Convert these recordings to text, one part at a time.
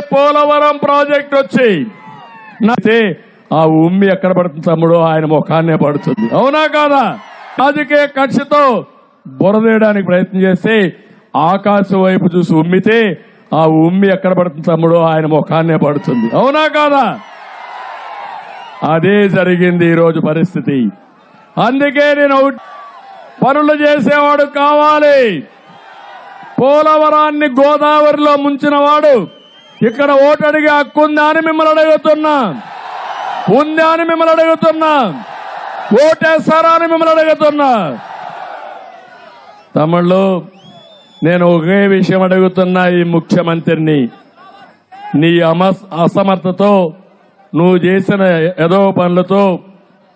Polavaram project వచ్చి. అయితే ఆ ఉమ్మి ఎక్కడ పడుతుంది తమ్ముడు? ఆయన ముఖాన్నే పడుతుంది. అవునా కాదా? రాజకీయ కక్షతో బురదేయడానికి ప్రయత్నం చేస్తే ఆకాశం వైపు చూసి ఉమ్మితే ఆ ఉమ్మి ఎక్కడ పడుతుంది తమ్ముడు? ఆయన ముఖాన్నే పడుతుంది. అవునా కాదా? అదే జరిగింది ఈరోజు పరిస్థితి. అందుకే నేను పనులు చేసేవాడు కావాలి. పోలవరాన్ని గోదావరిలో ముంచిన వాడు ఇక్కడ ఓటు అడిగే హక్కు ఉందా అని మిమ్మల్ని అడుగుతున్నా. ఉందా అని మిమ్మల్ని అడుగుతున్నా. ఓటేస్తారా అని మిమ్మల్ని అడుగుతున్నా. తమిళ్ళు నేను ఒకే విషయం అడుగుతున్నా ఈ ముఖ్యమంత్రిని. నీ అమ అసమర్థతో నువ్వు చేసిన ఏదో పనులతో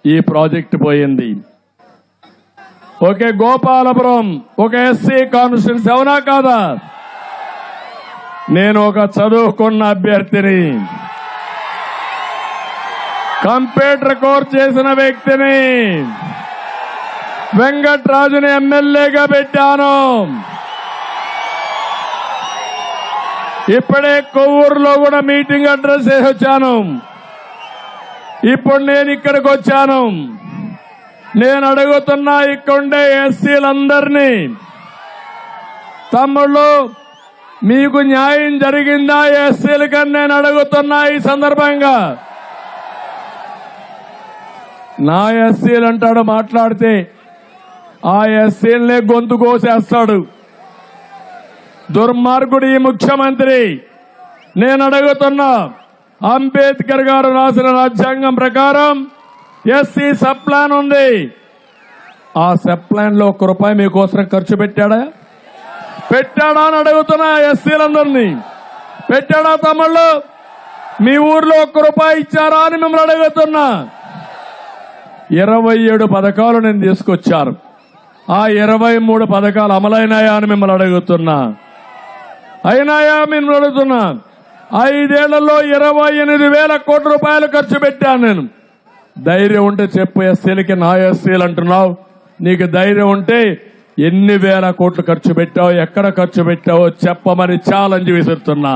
ఈ ప్రాజెక్ట్ పోయింది. ఓకే గోపాలపురం ఒక ఎస్సీ కాన్స్టిట్యూన్స్ అవునా కాదా? నేను ఒక చదువుకున్న అభ్యర్థిని. కంప్యూటర్ కోర్స్ చేసిన వ్యక్తిని. వెంకట్రాజుని ఎమ్మెల్యేగా పెట్టాను. ఇప్పుడే కొవ్వూరులో కూడా మీటింగ్ అడ్రస్ చేసి వచ్చాను. ఇప్పుడు నేను ఇక్కడికి వచ్చాను. నేను అడుగుతున్నా ఇక్కడుండే ఎస్సీలందరినీ తమ్ముళ్ళు మీకు న్యాయం జరిగిందా? ఎస్సీలకని నేను అడుగుతున్నా ఈ సందర్భంగా. నా ఎస్సీలు అంటాడు మాట్లాడితే ఆ ఎస్సీలనే గొంతు కోసేస్తాడు. దుర్మార్గుడు ఈ ముఖ్యమంత్రి. నేను అడుగుతున్నా అంబేద్కర్ గారు రాసిన రాజ్యాంగం ప్రకారం ఎస్సీ సబ్ ప్లాన్ ఉంది. ఆ సబ్ ప్లాన్లో ఒక రూపాయి మీకోసం ఖర్చు పెట్టాడా? పెట్టాడా అని అడుగుతున్నా ఎస్సీలందరినీ. పెట్టాడా తమ్ముళ్ళు? మీ ఊర్లో ఒక్క రూపాయి ఇచ్చారా అని మిమ్మల్ని అడుగుతున్నా. ఇరవై ఏడు పథకాలు నేను తీసుకొచ్చాను ఆ ఇరవై మూడు పథకాలు అమలైనాయా అని మిమ్మల్ని అడుగుతున్నా. అయినాయా మిమ్మల్ని అడుగుతున్నా. ఐదేళ్ళలో ఇరవై ఎనిమిది వేల కోట్ల రూపాయలు ఖర్చు పెట్టాను నేను. ధైర్యం ఉంటే చెప్పు ఎస్సీలకి నా ఎస్సీలు అంటున్నావు. నీకు ధైర్యం ఉంటే ఎన్ని వేల కోట్లు ఖర్చు పెట్టావు ఎక్కడ ఖర్చు పెట్టావో చెప్పమని ఛాలెంజ్ విసురుతున్నా.